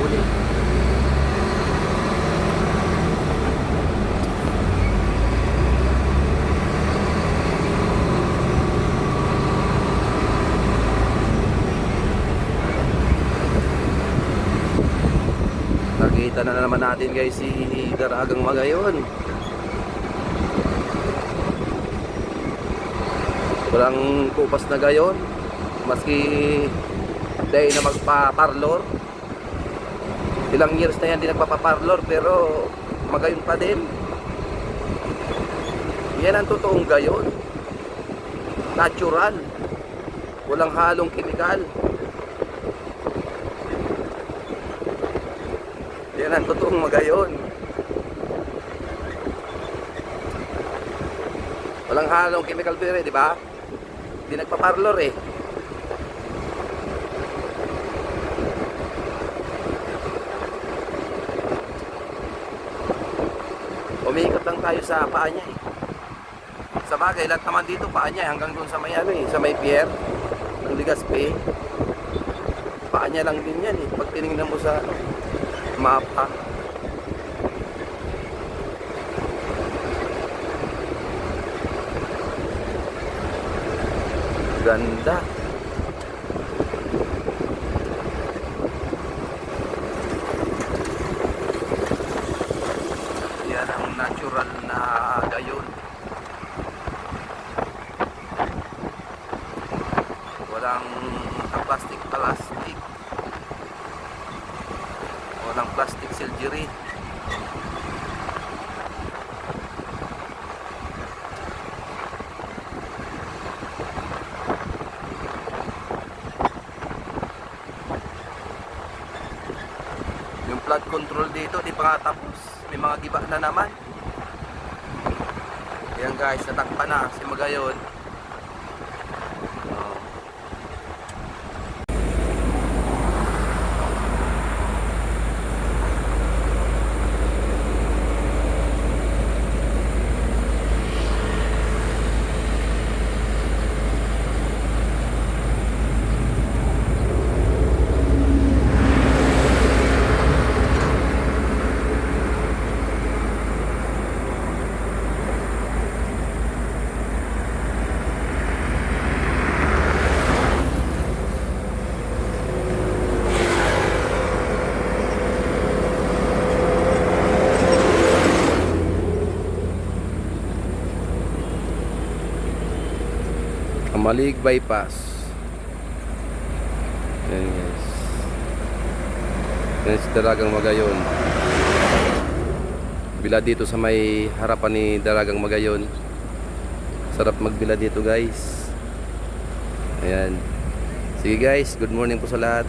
Uli. Nakita na naman natin guys si Daragang Magayon. Walang kupas na gayon. Maski dahil na magpa-parlor. Ilang years na yan di nagpapaparlor pero magayon pa din. Yan ang totoong gayon. Natural. Walang halong kimikal. Yan ang totoong magayon. Walang halong chemical beer, di ba? Hindi nagpa-parlor eh. Lang tayo sa paa niya eh. Sa bagay, lahat naman dito paa niya eh, hanggang doon sa may ano eh, sa may pier ng Ligaspi. Paa niya lang din yan eh. Pag tinignan mo sa ano, mapa. Ganda. Yan ang natural na gayon. Walang plastic-plastic. Walang plastic surgery. Yung flood control dito, di pa tapos. May mga giba na naman. Ayan guys, natakpa na si Magayon. Amalig Bypass. Ayan guys. Yan si Dalagang Magayon. Bila dito sa may harapan ni Dalagang Magayon. Sarap magbila dito guys. Ayan. Sige guys, good morning po sa lahat.